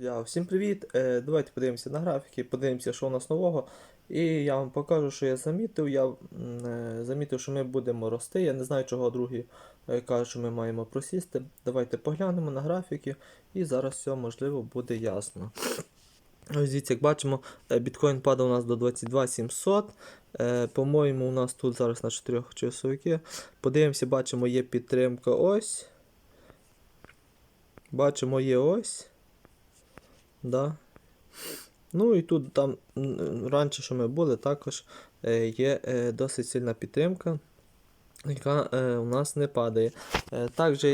Я, всім привіт! Е, давайте подивимося на графіки, подивимося, що у нас нового. І я вам покажу, що я замітив. Я е, замітив, що ми будемо рости. Я не знаю, чого другі е, кажуть, що ми маємо просісти. Давайте поглянемо на графіки, і зараз все можливо буде ясно. Ось дивіться, як бачимо, біткоін падав у нас до 22 700. Е, По-моєму, у нас тут зараз на 4 часовики. Подивимося, бачимо, є підтримка ось. Бачимо, є ось. Да. Ну і тут там раніше, що ми були, також е, є е, досить сильна підтримка, яка е, у нас не падає. Також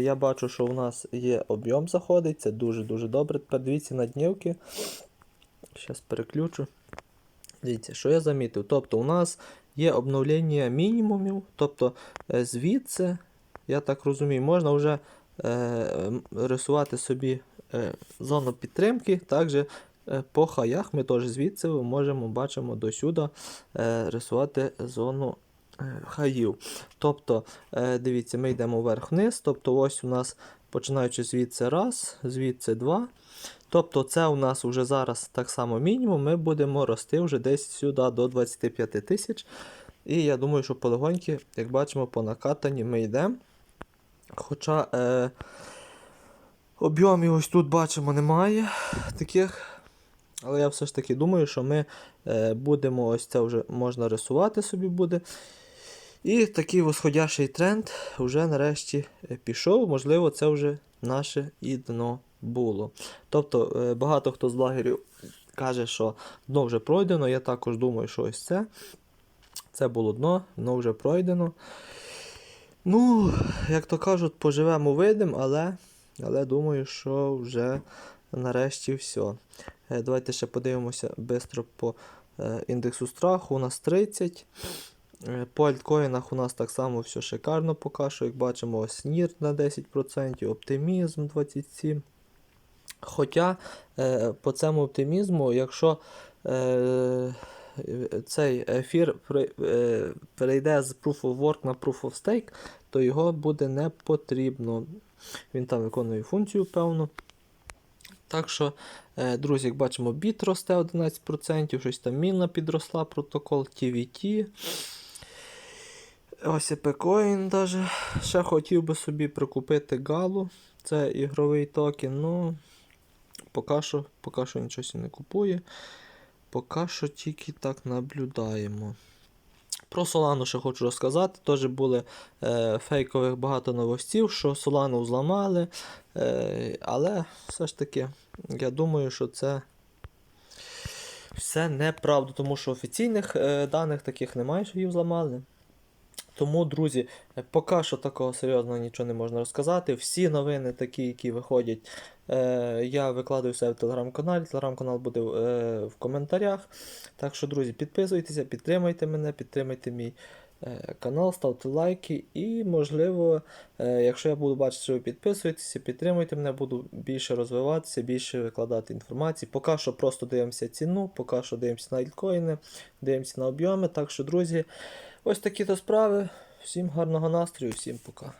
я бачу, що у нас є об'єм заходить, це дуже-дуже добре. Тепер дивіться на днівки. Зараз переключу. Дивіться, що я замітив. Тобто у нас є обновлення мінімумів, тобто звідси, я так розумію, можна вже рисувати собі зону підтримки. Також е, по хаях ми теж звідси можемо бачимо до сюди е, рисувати зону е, хаїв. Тобто, е, дивіться, ми йдемо вверх-вниз. Тобто, ось у нас починаючи звідси раз, звідси два. Тобто, це у нас вже зараз так само мінімум. Ми будемо рости вже десь сюди до 25 тисяч. І я думаю, що полегоньки, як бачимо, по накатанні ми йдемо. Хоча е, об'ємів ось тут бачимо немає таких. Але я все ж таки думаю, що ми е, будемо ось це вже можна рисувати собі буде. І такий восходящий тренд вже нарешті е, пішов. Можливо, це вже наше і дно було. Тобто е, багато хто з лагерів каже, що дно вже пройдено. Я також думаю, що ось це. Це було дно, дно вже пройдено. Ну, як то кажуть, поживемо видим, але, але думаю, що вже нарешті все. Давайте ще подивимося швидко по е, індексу страху. У нас 30. Е, По альткоїнах у нас так само все шикарно поки що. Як бачимо, NIR на 10%, оптимізм 27%. Хоча е, по цьому оптимізму, якщо цей ефір перейде з Proof of Work на Proof of Stake, то його буде не потрібно. Він там виконує функцію певну. Так що, е, друзі, як бачимо, біт росте 11%, щось там міна підросла, протокол TVT. Ось Epcoin даже. Ще хотів би собі прикупити Галу. Це ігровий токен, ну поки що, поки що нічого не купує. Поки що тільки так наблюдаємо. Про Солану ще хочу розказати. Теж були е, фейкових багато новостів, що Солану зламали. Е, але все ж таки, я думаю, що це все неправда, тому що офіційних е, даних таких немає, що їх зламали. Тому, друзі, поки що такого серйозного нічого не можна розказати. Всі новини, такі, які виходять, е, я викладаю все в телеграм-каналі. Телеграм-канал буде е, в коментарях. Так що, друзі, підписуйтеся, підтримуйте мене, підтримуйте мій е, канал, ставте лайки. І, можливо, е, якщо я буду бачити, що ви підписуєтеся, підтримуйте мене, буду більше розвиватися, більше викладати інформації. Поки що просто дивимося ціну, поки що дивимося на альткоїни, дивимося на об'єми. Так що, друзі, ось такі то справи. Всім гарного настрою, всім пока.